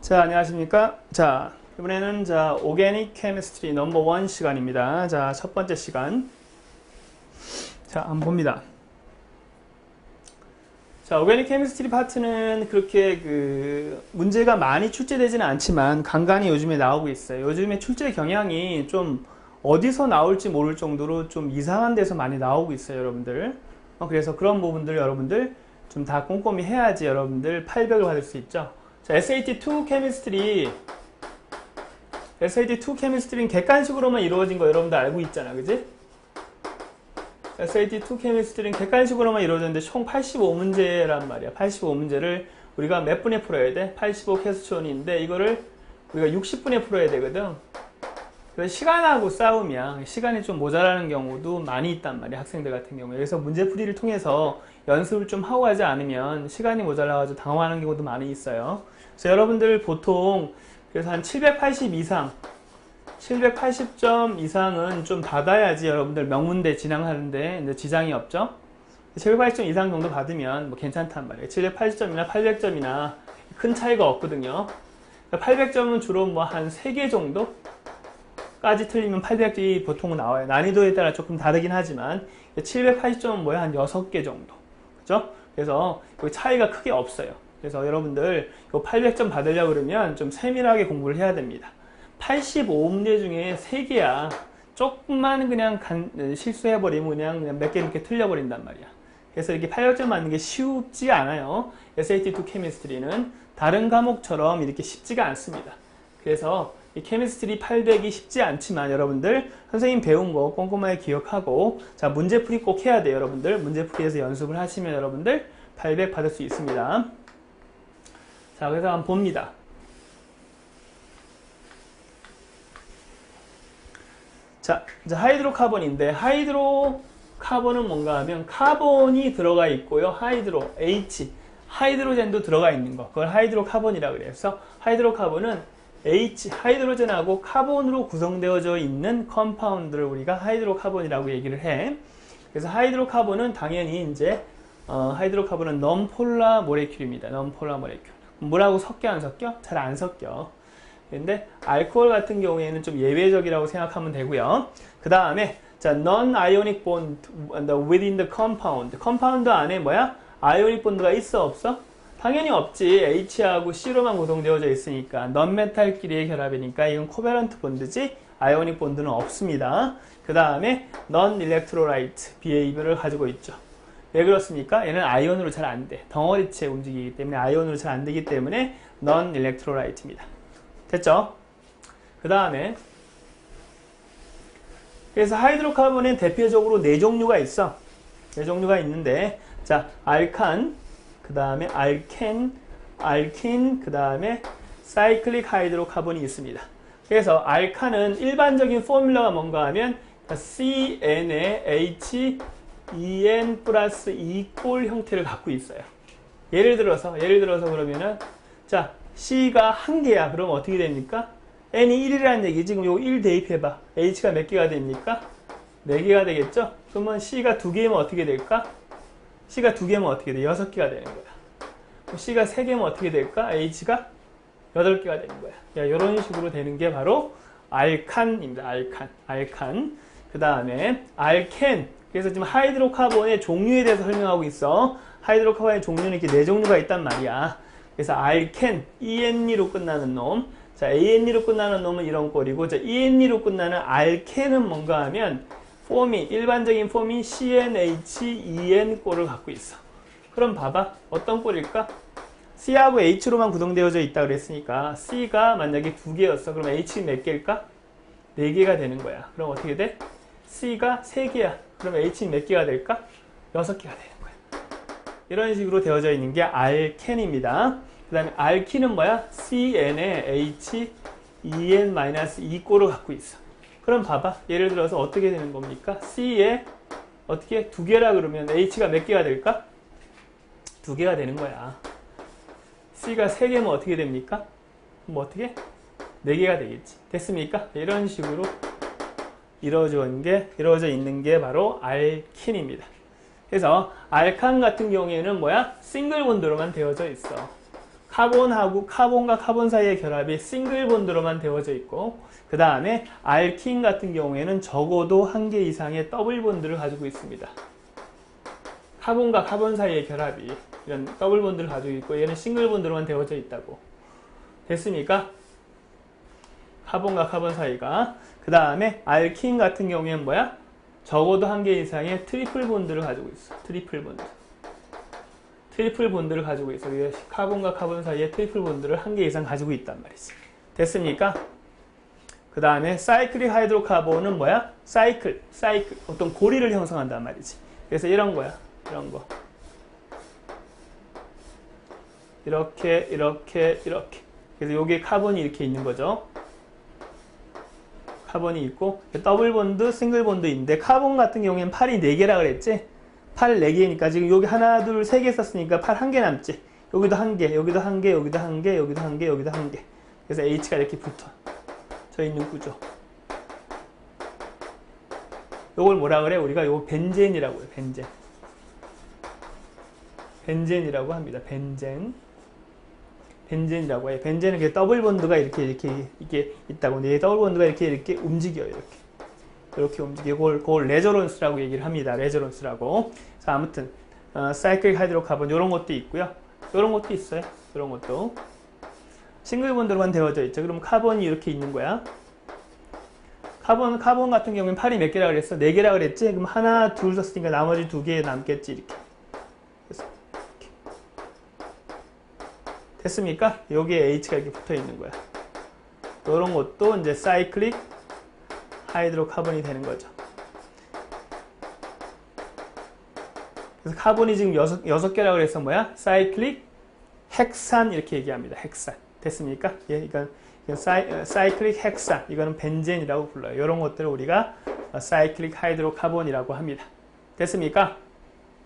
자, 안녕하십니까? 자, 이번에는 자, 오게닉 케미스트리 넘버 원 시간입니다. 자, 첫 번째 시간. 자, 한번 봅니다. 자, 오게닉 케미스트리 파트는 그렇게 그 문제가 많이 출제되지는 않지만 간간히 요즘에 나오고 있어요. 요즘에 출제 경향이 좀 어디서 나올지 모를 정도로 좀 이상한 데서 많이 나오고 있어요, 여러분들. 어, 그래서 그런 부분들 여러분들 좀 다 꼼꼼히 해야지 여러분들 800을 받을 수 있죠. 자, SAT2 케미스트리 SAT2 케미스트리는 객관식으로만 이루어진 거 여러분들 알고 있잖아, 그지? SAT2 케미스트리는 객관식으로만 이루어졌는데 총 85문제란 말이야. 85문제를 우리가 몇 분에 풀어야 돼? 85 퀘스천인데 이거를 우리가 60분에 풀어야 되거든. 그래서 시간하고 싸우면 시간이 좀 모자라는 경우도 많이 있단 말이야 학생들 같은 경우에 그래서 문제풀이를 통해서 연습을 좀 하고 가지 않으면 시간이 모자라가지고 당황하는 경우도 많이 있어요 그래서 여러분들 보통 그래서 한 780 이상 780점 이상은 좀 받아야지 여러분들 명문대 진학하는데 지장이 없죠 780점 이상 정도 받으면 뭐 괜찮단 말이에요 780점이나 800점이나 큰 차이가 없거든요 800점은 주로 뭐 한 3개 정도 까지 틀리면 800이 보통 나와요. 난이도에 따라 조금 다르긴 하지만 780점은 뭐야? 한 6개 정도. 그죠? 그래서 그 차이가 크게 없어요. 그래서 여러분들 이 800점 받으려고 그러면 좀 세밀하게 공부를 해야 됩니다. 85문제 중에 3개야. 조금만 그냥 간, 실수해버리면 그냥, 그냥 몇 개 이렇게 틀려버린단 말이야. 그래서 이렇게 800점 맞는 게 쉽지 않아요. SAT2 케미스트리는 다른 과목처럼 이렇게 쉽지가 않습니다. 그래서 이 케미스트리 800이 쉽지 않지만 여러분들 선생님 배운 거 꼼꼼하게 기억하고 자 문제풀이 꼭 해야 돼요 여러분들. 문제풀이에서 연습을 하시면 여러분들 800 받을 수 있습니다. 자 그래서 한번 봅니다. 자 이제 하이드로카본인데 하이드로카본은 뭔가 하면 카본이 들어가 있고요. 하이드로 H 하이드로젠도 들어가 있는 거. 그걸 하이드로카본이라 그래서 하이드로카본은 H 하이드로젠하고 카본으로 구성되어져 있는 컴파운드를 우리가 하이드로카본이라고 얘기를 해. 그래서 하이드로카본은 당연히 이제 어, 하이드로카본은 넘폴라 모레큘입니다. 넘폴라 모레큘. 물하고 섞여 안 섞여? 잘 안 섞여. 근데 알코올 같은 경우에는 좀 예외적이라고 생각하면 되고요. 그 다음에 자, non-ionic bond within the compound. 컴파운드 안에 뭐야? 아이오닉 본드가 있어 없어? 당연히 없지. H하고 C로만 구성되어져 있으니까 넌메탈끼리의 결합이니까 이건 코베런트 본드지 아이오닉 본드는 없습니다. 그 다음에 넌 일렉트로라이트 비헤이브를 가지고 있죠. 왜 그렇습니까? 얘는 아이온으로 잘 안 돼. 덩어리체 움직이기 때문에 아이온으로 잘 안 되기 때문에 넌 일렉트로라이트입니다. 됐죠? 그 다음에 그래서 하이드로카본엔 대표적으로 네 종류가 있어. 네 종류가 있는데 자 알칸, 그 다음에 알켄, 알킨, 그 다음에 사이클릭 하이드로카본이 있습니다. 그래서 알칸은 일반적인 포뮬러가 뭔가 하면 CN에 H, EN 플러스 2꼴 형태를 갖고 있어요. 예를 들어서, 예를 들어서 그러면은, 자, C가 한 개야. 그럼 어떻게 됩니까? N이 1이라는 얘기. 지금 요거 1 대입해봐. H가 몇 개가 됩니까? 4개가 되겠죠? 그러면 C가 두 개면 어떻게 될까? C가 두 개면 어떻게 돼? 여섯 개가 되는 거야. C가 세 개면 어떻게 될까? H가 여덟 개가 되는 거야. 야, 이런 식으로 되는 게 바로 알칸입니다. 알칸. 알칸. 그 다음에 알켄. 그래서 지금 하이드로카본의 종류에 대해서 설명하고 있어. 하이드로카본의 종류는 이렇게 네 종류가 있단 말이야. 그래서 알켄, ENE로 끝나는 놈. 자, ANE로 끝나는 놈은 이런 꼴이고, 자, ENE로 끝나는 알켄은 뭔가 하면 폼이 일반적인 폼이 CNH2N 꼴을 갖고 있어. 그럼 봐봐. 어떤 꼴일까? C하고 H로만 구성되어져 있다 그랬으니까 C가 만약에 두 개였어. 그럼 H 몇 개일까? 네 개가 되는 거야. 그럼 어떻게 돼? C가 세 개야. 그럼 H 몇 개가 될까? 여섯 개가 되는 거야. 이런 식으로 되어져 있는 게 알켄입니다. 그 다음에 알키는 뭐야? CN에 H, EN-2 꼴을 갖고 있어. 그럼 봐봐. 예를 들어서 어떻게 되는 겁니까? C에 어떻게 두 개라 그러면 H가 몇 개가 될까? 두 개가 되는 거야. C가 세 개면 어떻게 됩니까? 뭐 어떻게? 네 개가 되겠지. 됐습니까? 이런 식으로 이루어져 있는 게, 이루어져 있는 게 바로 알킨입니다. 그래서 알칸 같은 경우에는 뭐야? 싱글 본드로만 되어져 있어. 카본하고 카본과 카본 사이의 결합이 싱글 본드로만 되어져 있고 그 다음에 알킨 같은 경우에는 적어도 한 개 이상의 더블 본드를 가지고 있습니다. 카본과 카본 사이의 결합이 이런 더블 본드를 가지고 있고 얘는 싱글 본드로만 되어져 있다고 됐습니까? 카본과 카본 사이가 그 다음에 알킨 같은 경우에는 뭐야? 적어도 한 개 이상의 트리플 본드를 가지고 있어. 트리플 본드. 트리플 본드를 가지고 있어. 이게 카본과 카본 사이에 트리플 본드를 한 개 이상 가지고 있단 말이지. 됐습니까? 그 다음에 사이클릭 하이드로카본은 뭐야? 사이클, 사이클. 어떤 고리를 형성한단 말이지. 그래서 이런 거야. 이런 거. 이렇게, 이렇게, 이렇게. 그래서 여기에 카본이 이렇게 있는 거죠. 카본이 있고 더블 본드, 싱글 본드인데 카본 같은 경우에는 팔이 4개라 그랬지? 팔 4개니까 지금 여기 하나, 둘, 세 개 썼으니까 팔한개 남지? 여기도 한 개, 여기도 한 개, 여기도 한 개, 여기도 한 개, 여기도 한 개. 그래서 H가 이렇게 붙어. 져 있는 구조. 요걸 뭐라 그래? 우리가 요 벤젠이라고 해요. 벤젠. 벤젠이라고 합니다. 벤젠. 벤젠이라고 해요. 벤젠은 이렇게 더블 본드가 이렇게 이렇게 이게 있다고. 근데 이 더블 본드가 이렇게 이렇게 움직여요. 이렇게. 이렇게 움직이고 그걸, 레저런스라고 얘기를 합니다. 레저런스라고. 자, 아무튼 어, 사이클 하이드로 카본 이런 것도 있고요. 이런 것도 있어요. 이런 것도. 싱글 본드로만 되어져 있죠. 그럼 카본이 이렇게 있는 거야. 카본 카본 같은 경우는 팔이 몇 개라 그랬어? 네 개라 그랬지? 그럼 하나, 둘 썼으니까 나머지 두 개 남겠지 이렇게. 이렇게. 됐습니까? 여기에 H가 이렇게 붙어 있는 거야. 이런 것도 이제 사이클릭 하이드로카본이 되는 거죠. 그래서 카본이 지금 여섯, 여섯 개라고 그래서 뭐야? 사이클릭 헥산 이렇게 얘기합니다. 헥산. 됐습니까? 예, 이건, 이건 사이, 어, 사이클릭 헥산. 이거는 벤젠이라고 불러요. 이런 것들을 우리가 어, 사이클릭 하이드로카본이라고 합니다. 됐습니까?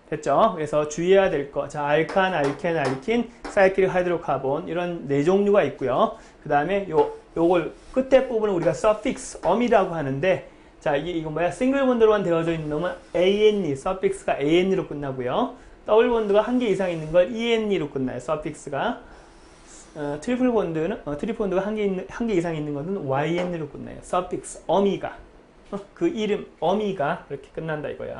됐죠? 그래서 주의해야 될 거. 자, 알칸, 알켄, 알킨, 사이클릭 하이드로카본 이런 네 종류가 있고요. 그 다음에 요 요걸 끝에 부분을 우리가 suffix, 어미라고 하는데 자, 이게 이거 뭐야? 싱글 본드로만 되어져 있는 놈은 ANE, suffix가 ANE로 끝나고요. 더블 본드가 한 개 이상 있는 걸 ENE로 끝나요. suffix가 어, 트리플 본드는 어, 트리플 본드가 한 개 있는 한 개 이상 있는 것은 YN으로 끝나요. suffix, 어미가 어, 그 이름 어미가 그렇게 끝난다 이거야.